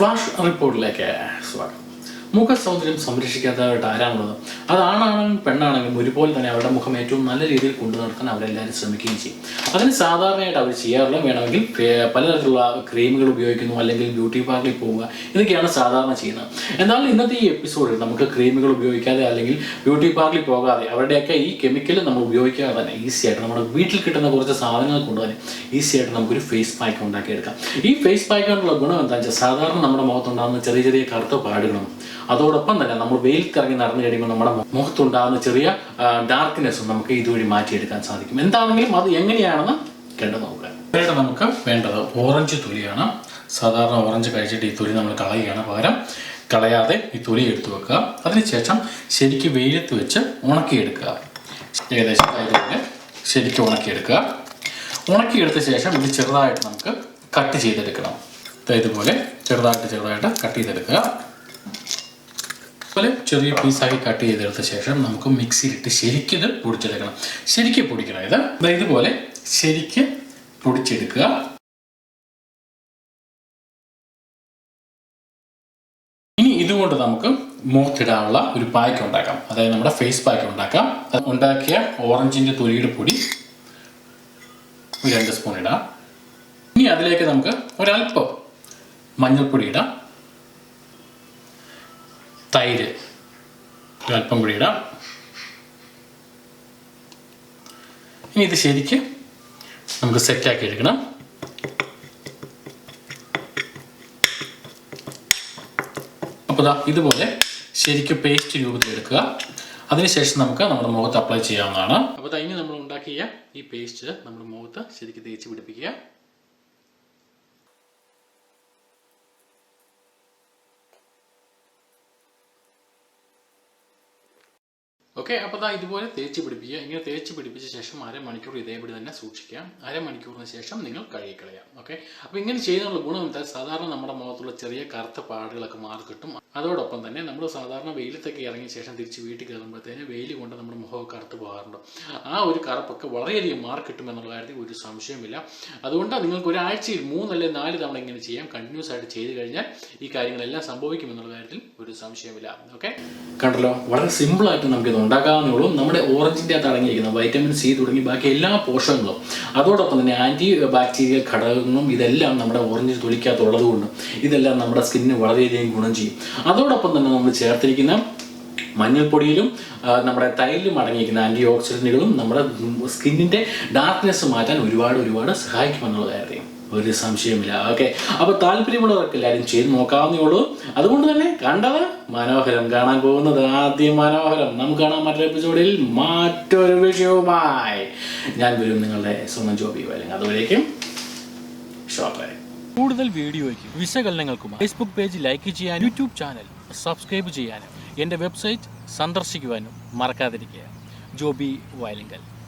Flash report ਲੈ ਕੇ ਆਇਆ ਇਸ ਵਕਤ മുഖ സൗന്ദര്യം സംരക്ഷിക്കാത്തവരായിട്ട് ആരാണുള്ളത് അത് ആണാണെങ്കിലും പെണ്ണാണെങ്കിലും ഒരുപോലെ തന്നെ അവരുടെ മുഖം ഏറ്റവും നല്ല രീതിയിൽ കൊണ്ടു നടക്കാൻ അവരെല്ലാവരും ശ്രമിക്കുകയും ചെയ്യും. അതിന് സാധാരണയായിട്ട് അവർ ചെയ്യാറുള്ള വേണമെങ്കിൽ പലതരത്തിലുള്ള ക്രീമുകൾ ഉപയോഗിക്കുന്നു അല്ലെങ്കിൽ ബ്യൂട്ടി പാർലറിൽ പോവുക ഇതൊക്കെയാണ് സാധാരണ ചെയ്യുന്നത്. എന്നാൽ ഇന്നത്തെ ഈ എപ്പിസോഡിൽ നമുക്ക് ക്രീമുകൾ ഉപയോഗിക്കാതെ അല്ലെങ്കിൽ ബ്യൂട്ടി പാർലറിൽ പോകാതെ അവരുടെയൊക്കെ ഈ കെമിക്കൽ നമ്മൾ ഉപയോഗിക്കാതെ തന്നെ ഈസി ആയിട്ട് നമ്മുടെ വീട്ടിൽ കിട്ടുന്ന കുറച്ച് സാധനങ്ങൾ കൊണ്ട് തന്നെ ഈസി ആയിട്ട് നമുക്കൊരു ഫേസ് പാക്ക് ഉണ്ടാക്കിയെടുക്കാം. ഈ ഫേസ് പാക്ക് കൊണ്ടുള്ള ഗുണം എന്താ വെച്ചാൽ സാധാരണ നമ്മുടെ മുഖത്തുണ്ടാകുന്ന ചെറിയ ചെറിയ കറുത്ത പാടുകളും അതോടൊപ്പം തന്നെ നമ്മൾ വെയിൽ കറങ്ങി നടന്നു കഴിയുമ്പോൾ നമ്മുടെ മുഖത്തുണ്ടാകുന്ന ചെറിയ ഡാർക്ക്നെസ്സും നമുക്ക് ഇതുവഴി മാറ്റിയെടുക്കാൻ സാധിക്കും. എന്താണെങ്കിലും അത് എങ്ങനെയാണെന്ന് കണ്ടു നോക്കുക. പിന്നീട് നമുക്ക് വേണ്ടത് ഓറഞ്ച് തൊലിയാണ്. സാധാരണ ഓറഞ്ച് കഴിച്ചിട്ട് ഈ തൊലി നമ്മൾ കളയുകയാണ് പകരം. കളയാതെ ഈ തൊലി എടുത്തു വെക്കുക. അതിനുശേഷം ശരിക്ക് വെയിലത്ത് വെച്ച് ഉണക്കിയെടുക്കുക. ഏകദേശം ഇതുപോലെ ശരിക്കും ഉണക്കിയെടുക്കുക. ഉണക്കിയെടുത്ത ശേഷം ഇത് ചെറുതായിട്ട് നമുക്ക് കട്ട് ചെയ്തെടുക്കണം. ഇതുപോലെ ചെറുതായിട്ട് ചെറുതായിട്ട് കട്ട് ചെയ്തെടുക്കുക. ചെറിയ പീസാക്കി കട്ട് ചെയ്തെടുത്ത ശേഷം നമുക്ക് മിക്സിയിലിട്ട് ശരിക്കും പൊടിച്ചെടുക്കണം. ശരിക്കും പൊടിക്കണം ഇത്. ഇതുപോലെ ശരിക്കും പൊടിച്ചെടുക്കുക. ഇനി ഇതുകൊണ്ട് നമുക്ക് മുഖത്തിടാനുള്ള ഒരു പായ്ക്ക് ഉണ്ടാക്കാം. അതായത് നമ്മുടെ ഫേസ് പാക്ക് ഉണ്ടാക്കാം. ഉണ്ടാക്കിയ ഓറഞ്ചിന്റെ തൊലിയുടെ പൊടി ഒരു രണ്ട് സ്പൂൺ ഇടാം. ഇനി അതിലേക്ക് നമുക്ക് ഒരല്പം മഞ്ഞൾപ്പൊടി ഇടാം. തൈര്. ഒരല്പം കൂടി ഇടാം ഇനി ഇത് ശരിക്ക് നമുക്ക് സെറ്റാക്കി എടുക്കണം. അപ്പോൾ ദാ ഇതുപോലെ ശരിക്കും പേസ്റ്റ് രൂപത്തിൽ എടുക്കുക. അതിനുശേഷം നമുക്ക് നമ്മുടെ മുഖത്ത് അപ്ലൈ ചെയ്യാവുന്നതാണ്. അപ്പോൾ ഇനി നമ്മൾ ഉണ്ടാക്കിയ ഈ പേസ്റ്റ് നമ്മുടെ മുഖത്ത് ശരിക്കും തേച്ച് പിടിപ്പിക്കുക. ഓക്കെ അപ്പോൾ ദാ ഇതുപോലെ തേച്ച് പിടിപ്പിക്കുക. ഇങ്ങനെ തേച്ച് പിടിപ്പിച്ച ശേഷം അരമണിക്കൂർ ഇതേപടി തന്നെ സൂക്ഷിക്കാം. അരമണിക്കൂറിന് ശേഷം നിങ്ങൾ കഴുകിക്കളയാം ഓക്കെ? അപ്പോൾ ഇങ്ങനെ ചെയ്യുന്നുള്ള ഗുണം എന്താ? സാധാരണ നമ്മുടെ മുഖത്തുള്ള ചെറിയ കറുത്ത പാടുകളൊക്കെ മാറി കിട്ടും. അതോടൊപ്പം തന്നെ നമ്മൾ സാധാരണ വെയിലത്തൊക്കെ ഇറങ്ങിയ ശേഷം തിരിച്ച് വീട്ടിൽ കയറുമ്പോഴത്തേന് വെയിൽ കൊണ്ട് നമ്മുടെ മുഖമൊക്കെ കറുത്ത് പോകാറുണ്ട്. ആ ഒരു കറുപ്പൊക്കെ വളരെയധികം മാറി കിട്ടുമെന്നുള്ള കാര്യത്തിൽ ഒരു സംശയമില്ല അതുകൊണ്ട് നിങ്ങൾക്ക് ഒരാഴ്ചയിൽ മൂന്നല്ലേ നാല് തവണ ഇങ്ങനെ ചെയ്യാം. കണ്ടിന്യൂസ് ആയിട്ട് ചെയ്ത് കഴിഞ്ഞാൽ ഈ കാര്യങ്ങളെല്ലാം സംഭവിക്കുമെന്നുള്ള കാര്യത്തിൽ ഒരു സംശയമില്ല ഓക്കെ? കണ്ടല്ലോ? വളരെ സിമ്പിൾ ആയിട്ട് നമുക്ക് ഉള്ളൂ. നമ്മുടെ ഓറഞ്ചിന്റെ അകത്ത് അടങ്ങിയിരിക്കുന്ന വൈറ്റമിൻ സി തുടങ്ങി ബാക്കി എല്ലാ പോഷകങ്ങളും. അതോടൊപ്പം തന്നെ ആന്റി ബാക്ടീരിയൽ ഘടകങ്ങളും ഇതെല്ലാം നമ്മുടെ ഓറഞ്ച് തൊലിക്കകത്തുള്ളത് കൊണ്ട് ഇതെല്ലാം നമ്മുടെ സ്കിന്നിന് വളരെയധികം ഗുണം ചെയ്യും. അതോടൊപ്പം തന്നെ നമ്മൾ ചേർത്തിരിക്കുന്ന മഞ്ഞൾപ്പൊടിയിലും നമ്മുടെ തൈലിലും അടങ്ങിയിരിക്കുന്ന ആന്റി ഓക്സിഡന്റുകളും നമ്മുടെ സ്കിന്നിന്റെ ഡാർക്ക്നെസ് മാറ്റാൻ ഒരുപാട് ഒരുപാട് സഹായിക്കുമെന്നുള്ള കാര്യം ഒരു സംശയമില്ല ഓക്കെ അപ്പോൾ താല്പര്യമുള്ളവർക്ക് എല്ലാവരും ചെയ്ത് നോക്കാവുന്നേ ഉള്ളൂ. അതുകൊണ്ട് തന്നെ കണ്ടത് മനോഹരം കാണാൻ പോകുന്നത്. ആദ്യം മനോഹരം. നമുക്ക് കാണാൻ മറ്റൊരു എപ്പിസോഡിൽ മറ്റൊരു വിഷയവുമായി. ഞാൻ വരും നിങ്ങളുടെ സ്വന്തം ജോബി അല്ലെങ്കിൽ അതുവരേക്കും കൂടുതൽ വീഡിയോയ്ക്ക് വിശകലനങ്ങൾക്കും ഫേസ്ബുക്ക് പേജ് ലൈക്ക് ചെയ്യാനും യൂട്യൂബ് ചാനൽ സബ്സ്ക്രൈബ് ചെയ്യാനും എന്റെ വെബ്സൈറ്റ് സന്ദർശിക്കുവാനും മറക്കാതിരിക്കുക. ജോബി വയലിങ്കൽ